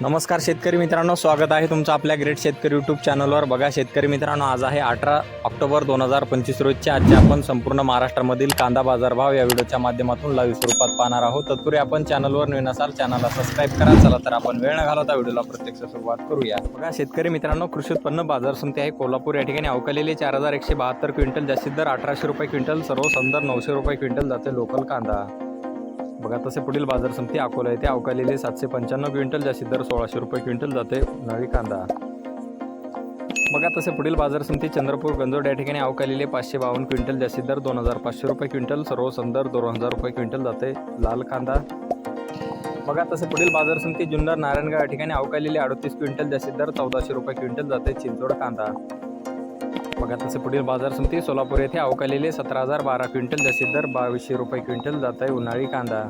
नमस्कार शेतकरी मित्रांनो स्वागत आहे तुमचं आपल्या ग्रेट शेतकरी यूट्यूब चॅनलवर बघा शेतकरी मित्रांनो आज आहे अठरा ऑक्टोबर दोन हजार पंचवीस रोजच्या आजचे आपण संपूर्ण महाराष्ट्रामधील कांदा बाजारभाव या व्हिडिओच्या माध्यमातून लाईव्ह स्वरूपात पाहणार आहोत. तत्पूर्वी आपण चॅनलवर नवीन असाल चॅनलला सबस्क्राईब करा. चला तर आपण वेळ न घालवता व्हिडिओला प्रत्यक्ष सुरुवात करूया. बघा शेतकरी मित्रांनो कृषी उत्पन्न बाजार समिती आहे कोल्हापूर. या ठिकाणी अवकालेले चार हजार एकशे बहात्तर क्विंटल जास्तीत दर अठराशे रुपये क्विंटल सर्व संदर नऊशे रुपये क्विंटल जाते लोकल कांदा. बघा तसे पुढील बाजार समिती अकोला येथे अवकालेले सातशे पंच्याण्णव क्विंटल जास्तीत दर सोळाशे रुपये क्विंटल जाते उन्हाळी कांदा. बघा तसे पुढील बाजार समिती चंद्रपूर गंजोड या ठिकाणी अवकालेले पाचशे बावन्न क्विंटल जास्तीत दर दोन हजार पाचशे रुपये क्विंटल सर्व संदर दोन हजार रुपये क्विंटल जाते लाल कांदा. बघा तसे पुढील बाजार समिती जुन्नर नारायणगाव या ठिकाणी अवकालेले अडतीस क्विंटल जास्तीत दर चौदाशे रुपये क्विंटल जाते चिंचोड कांदा. बघा तसे पुढील बाजार समिती सोलापूर येथे अवकालेले सतरा हजार बारा क्विंटल जसे दर बावीसशे रुपये क्विंटल जात आहे उन्हाळी कांदा.